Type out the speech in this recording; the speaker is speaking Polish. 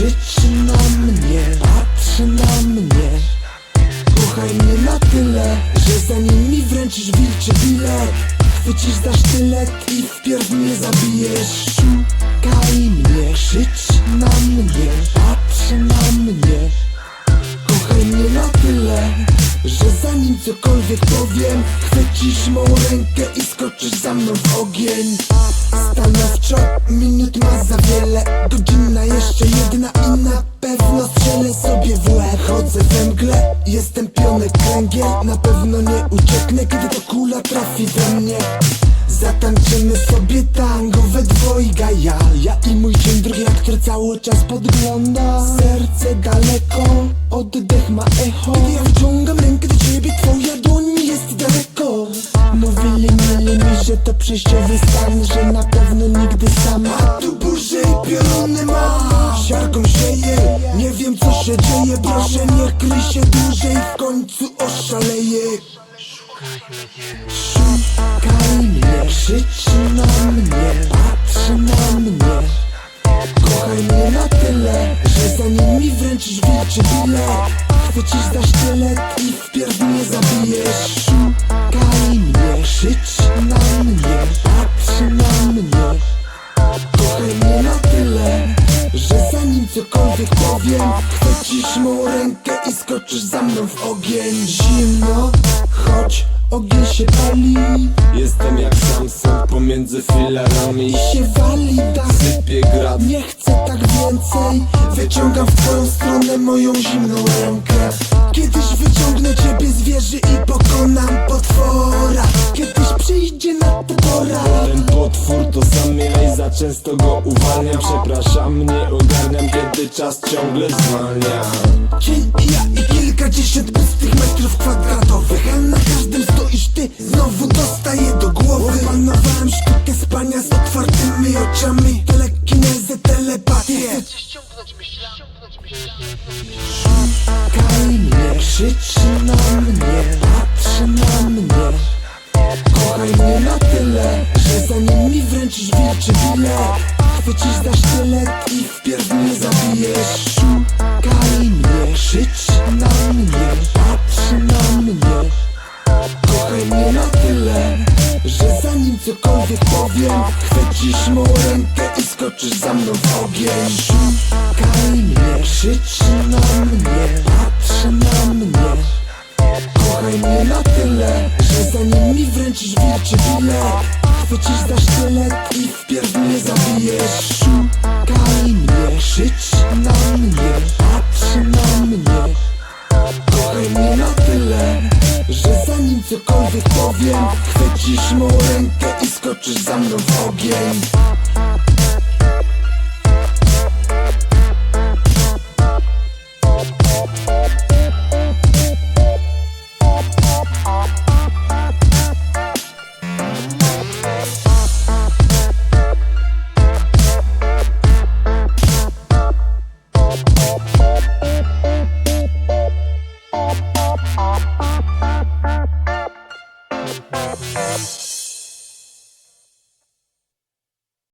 Krzyczy na mnie, patrzy na mnie. Kochaj mnie na tyle, że zanim mi wręczysz wilczy bilet Chwycisz za sztylet i wpierw mnie zabijesz. Szukaj mnie, krzycz na mnie, patrzy na mnie. Kochaj mnie na tyle, że zanim cokolwiek powiem Chwycisz mą rękę i skoczysz za mną w ogień. Stanowczo, minut ma za wiele Godzina jeszcze jedna i na pewno strzelę sobie w łeb. Chodzę we mgle, jestem pionek kręgiel. Na pewno nie ucieknę, kiedy to kula trafi we mnie. Zatańczymy sobie tango we dwojga ja Ja i mój dzień drugi, który cały czas podgląda. Serce daleko, oddech ma echo. Kiedy ja wciągam rękę do ciebie, twoja dłoń jest daleko. Mówili, mieli mi, że to przejściowy stan Że na pewno nigdy sama. A tu burzę i pioruny ma Nie wiem co się dzieje. Proszę nie kryj się dłużej, w końcu oszaleję Szukaj mnie, krzyczy na mnie, patrzy na mnie. Kochaj mnie na tyle, że zanim mi wręczysz wilczy bilet. Chwycisz za sztylet i wpierw mnie zabijesz cokolwiek powiem Chwycisz mą rękę i skoczysz za mną w ogień. Zimno, choć ogień się pali. Jestem jak Samson pomiędzy filarami. Się wali dach Sypie grad. Nie chcę tak więcej. Wyciągam w twoją stronę moją zimną rękę. Kiedyś wyciągnę ciebie z wieży i pokonam często go uwalniam Przepraszam, nie ogarniam kiedy czas ciągle zwalnia. Dzień i ja i kilkadziesiąt pustych metrów kwadratowych Skoczysz za sztylet i wpierw mnie zabijesz. Szukaj mnie, krzycz na mnie, patrz na mnie. Kochaj mnie na tyle, że zanim cokolwiek powiem Chwycisz mą rękę i skoczysz za mną w ogień. Szukaj mnie, krzycz na mnie, patrz na mnie. Kochaj mnie na tyle Zanim mi wręczysz wilczy bilet Chwycisz za sztylet i wpierw mnie zabijesz. Szukaj mnie, krzycz na mnie Patrz na mnie. Kochaj mnie na tyle Że zanim cokolwiek powiem Chwycisz mą rękę i skoczysz za mną w ogień.